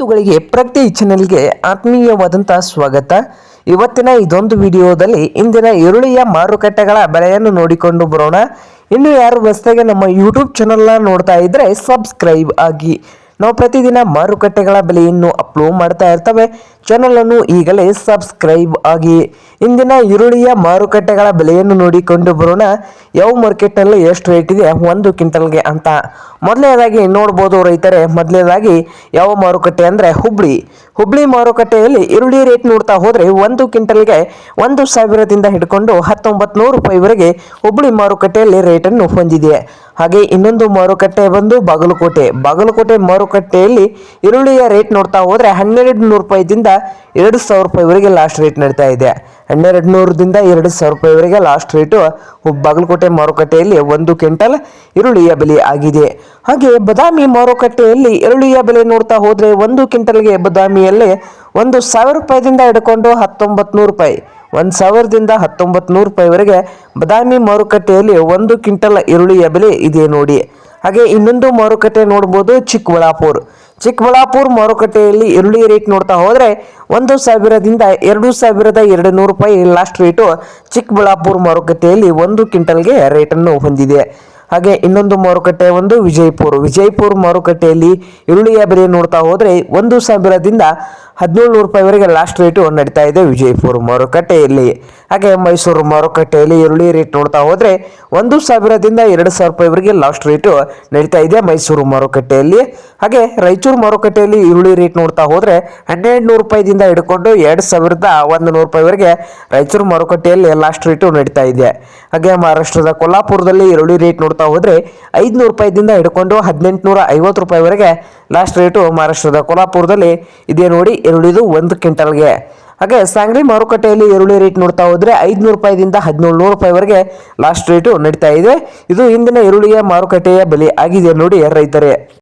ಬಂಧುಗಳಿಗೆ ಪ್ರತಿ ಚಾನೆಲ್ಗೆ ಆತ್ಮೀಯವಾದಂಥ ಸ್ವಾಗತ. ಇವತ್ತಿನ ಇದೊಂದು ವಿಡಿಯೋದಲ್ಲಿ ಇಂದಿನ ಈರುಳ್ಳಿಯ ಮಾರುಕಟ್ಟೆಗಳ ಬೆಲೆಯನ್ನು ನೋಡಿಕೊಂಡು ಬರೋಣ. ಇನ್ನು ಯಾರು ಹೊಸದಾಗಿ ನಮ್ಮ ಯೂಟ್ಯೂಬ್ ಚಾನಲ್ನ ನೋಡ್ತಾ ಇದ್ದರೆ ಸಬ್ಸ್ಕ್ರೈಬ್ ಆಗಿ. ನಾವು ಪ್ರತಿದಿನ ಮಾರುಕಟ್ಟೆಗಳ ಬೆಲೆಯನ್ನು ಅಪ್ಲೋಡ್ ಮಾಡ್ತಾ ಇರ್ತವೆ. ಚಾನಲನ್ನು ಈಗಲೇ ಸಬ್ಸ್ಕ್ರೈಬ್ ಆಗಿ. ಇಂದಿನ ಈರುಳ್ಳಿಯ ಮಾರುಕಟ್ಟೆಗಳ ಬೆಲೆಯನ್ನು ನೋಡಿಕೊಂಡು ಬರೋಣ. ಯಾವ ಮಾರ್ಕೆಟ್ನಲ್ಲಿ ಎಷ್ಟು ರೇಟ್ ಇದೆ? ಒಂದು ಕ್ವಿಂಟಲ್ಗೆ ಅಂತ. ಮೊದಲನೇದಾಗಿ ನೋಡ್ಬೋದು ರೈತರೇ, ಮೊದಲನೇದಾಗಿ ಯಾವ ಮಾರುಕಟ್ಟೆ ಅಂದರೆ ಹುಬ್ಳಿ. ಹುಬ್ಳಿ ಮಾರುಕಟ್ಟೆಯಲ್ಲಿ ಈರುಳ್ಳಿ ರೇಟ್ ನೋಡ್ತಾ ಹೋದರೆ ಒಂದು ಕ್ವಿಂಟಲ್ಗೆ ಒಂದು ಸಾವಿರದಿಂದ ಹಿಡ್ಕೊಂಡು ಹತ್ತೊಂಬತ್ತು ನೂರು ರೂಪಾಯಿವರೆಗೆ ಹುಬ್ಳಿ ಮಾರುಕಟ್ಟೆಯಲ್ಲಿ ರೇಟನ್ನು ಹೊಂದಿದೆ. ಹಾಗೆ ಇನ್ನೊಂದು ಮಾರುಕಟ್ಟೆ ಬಂದು ಬಾಗಲಕೋಟೆ. ಬಾಗಲಕೋಟೆ ಮಾರುಕಟ್ಟೆಯಲ್ಲಿ ಈರುಳ್ಳಿಯ ರೇಟ್ ನೋಡ್ತಾ ಹೋದರೆ ಹನ್ನೆರಡು ನೂರು ರೂಪಾಯಿದಿಂದ ಎರಡು ಸಾವಿರ ರೂಪಾಯಿವರೆಗೆ ಲಾಸ್ಟ್ ರೇಟ್ ನಡೀತಾ ಇದೆ. ಹನ್ನೆರಡು ನೂರದಿಂದ ಎರಡು ಸಾವಿರ ರೂಪಾಯಿವರೆಗೆ ಲಾಸ್ಟ್ ರೇಟು ಬಾಗಲಕೋಟೆ ಮಾರುಕಟ್ಟೆಯಲ್ಲಿ ಒಂದು ಕ್ವಿಂಟಲ್ ಈರುಳ್ಳಿಯ ಬೆಲೆ ಆಗಿದೆ. ಹಾಗೆ ಬದಾಮಿ ಮಾರುಕಟ್ಟೆಯಲ್ಲಿ ಈರುಳ್ಳಿಯ ಬೆಲೆ ನೋಡ್ತಾ ಹೋದರೆ ಒಂದು ಕ್ವಿಂಟಲ್ಗೆ ಬದಾಮಿಯಲ್ಲಿ ಒಂದು ಸಾವಿರ ರೂಪಾಯಿದಿಂದ ಹಿಡ್ಕೊಂಡು ಹತ್ತೊಂಬತ್ತು ನೂರು ರೂಪಾಯಿ. ಒಂದು ಸಾವಿರದಿಂದ ಹತ್ತೊಂಬತ್ತು ನೂರು ರೂಪಾಯಿವರೆಗೆ ಬದಾಮಿ ಮಾರುಕಟ್ಟೆಯಲ್ಲಿ ಒಂದು ಕ್ವಿಂಟಲ್ ಈರುಳ್ಳಿಯ ಬೆಲೆ ಇದೆ ನೋಡಿ. ಹಾಗೆ ಇನ್ನೊಂದು ಮಾರುಕಟ್ಟೆ ನೋಡ್ಬೋದು ಚಿಕ್ಕಬಳ್ಳಾಪುರ. ಚಿಕ್ಕಬಳ್ಳಾಪುರ ಮಾರುಕಟ್ಟೆಯಲ್ಲಿ ಈರುಳ್ಳಿ ರೇಟ್ ನೋಡ್ತಾ ಹೋದರೆ ಒಂದು ಸಾವಿರದಿಂದ ಎರಡು ಸಾವಿರದ ಎರಡು ನೂರು ರೂಪಾಯಿ ಲಾಸ್ಟ್ ರೇಟು ಚಿಕ್ಕಬಳ್ಳಾಪುರ ಮಾರುಕಟ್ಟೆಯಲ್ಲಿ ಒಂದು ಕ್ವಿಂಟಲ್ಗೆ ರೇಟನ್ನು ಹೊಂದಿದೆ. ಹಾಗೆ ಇನ್ನೊಂದು ಮಾರುಕಟ್ಟೆ ಒಂದು ವಿಜಯಪುರ. ವಿಜಯಪುರ ಮಾರುಕಟ್ಟೆಯಲ್ಲಿ ಈರುಳ್ಳಿಯ ಬೆಲೆ ನೋಡ್ತಾ ಹೋದರೆ ಒಂದು ಸಾವಿರದಿಂದ ಹದಿನೇಳು ನೂರು ರೂಪಾಯಿವರೆಗೆ ಲಾಸ್ಟ್ ರೇಟು ನಡೀತಾ ಇದೆ ವಿಜಯಪುರ ಮಾರುಕಟ್ಟೆಯಲ್ಲಿ. ಹಾಗೆ ಮೈಸೂರು ಮಾರುಕಟ್ಟೆಯಲ್ಲಿ ಈರುಳ್ಳಿ ರೇಟ್ ನೋಡ್ತಾ ಹೋದರೆ ಒಂದು ಸಾವಿರದಿಂದ ಎರಡು ಸಾವಿರ ರೂಪಾಯಿವರೆಗೆ ಲಾಸ್ಟ್ ರೇಟು ನಡೀತಾ ಇದೆ ಮೈಸೂರು ಮಾರುಕಟ್ಟೆಯಲ್ಲಿ. ಹಾಗೆ ರಾಯಚೂರು ಮಾರುಕಟ್ಟೆಯಲ್ಲಿ ಈರುಳ್ಳಿ ರೇಟ್ ನೋಡ್ತಾ ಹೋದರೆ ಹನ್ನೆರಡು ನೂರು ರೂಪಾಯಿದಿಂದ ಹಿಡ್ಕೊಂಡು ಎರಡು ಸಾವಿರದ ಒಂದು ನೂರು ರೂಪಾಯಿವರೆಗೆ ರಾಯಚೂರು ಮಾರುಕಟ್ಟೆಯಲ್ಲಿ ಲಾಸ್ಟ್ ರೇಟು ನಡೀತಾ ಇದೆ. ಹಾಗೆ ಮಹಾರಾಷ್ಟ್ರದ ಕೊಲ್ಲಾಪುರದಲ್ಲಿ ಈರುಳ್ಳಿ ರೇಟ್ ನೋಡ್ತಾ ಹೋದರೆ ಐದುನೂರು ರೂಪಾಯಿದಿಂದ ಹಿಡ್ಕೊಂಡು ಹದಿನೆಂಟುನೂರ ಐವತ್ತು ರೂಪಾಯಿವರೆಗೆ ಲಾಸ್ಟ್ ರೇಟು ಮಹಾರಾಷ್ಟ್ರದ ಕೊಲ್ಲಾಪುರದಲ್ಲಿ ಇದೆ ನೋಡಿ ಈರುಳ್ಳಿದು ಒಂದು ಕ್ವಿಂಟಲ್ಗೆ. ಹಾಗೆ ಸಾಂಗ್ಲಿ ಮಾರುಕಟ್ಟೆಯಲ್ಲಿ ಈರುಳ್ಳಿ ರೇಟ್ ನೋಡ್ತಾ ಹೋದರೆ ಐದುನೂರು ರೂಪಾಯಿದಿಂದ ಹದಿನೇಳು ನೂರು ರೂಪಾಯಿವರೆಗೆ ಲಾಸ್ಟ್ ರೇಟು ನಡೀತಾ ಇದೆ. ಇದು ಇಂದಿನ ಈರುಳ್ಳಿಯ ಮಾರುಕಟ್ಟೆಯ ಬೆಲೆ ಆಗಿದೆ ನೋಡಿ ರೈತರೇ.